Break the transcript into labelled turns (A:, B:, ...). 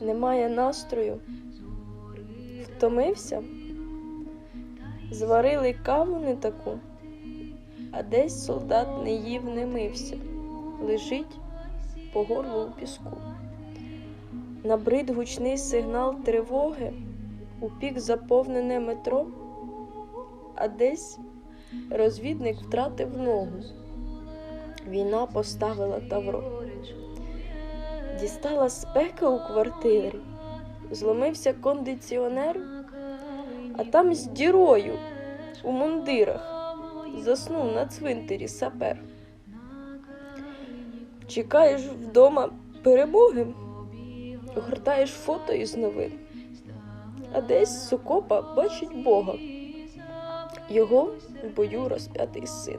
A: немає настрою. Втомився, зварили каву не таку, а десь солдат не їв, не мився, лежить по горлу у піску. Набрид гучний сигнал тривоги, у пік заповнене метро, а десь розвідник втратив ногу. Війна поставила тавро. Дістала спека у квартирі, зломився кондиціонер, а там з дірою у мундирах заснув на цвинтарі сапер. Чекаєш вдома перемоги, гортаєш фото із новин, а десь сукопа бачить Бога, його в бою розп'ятий син.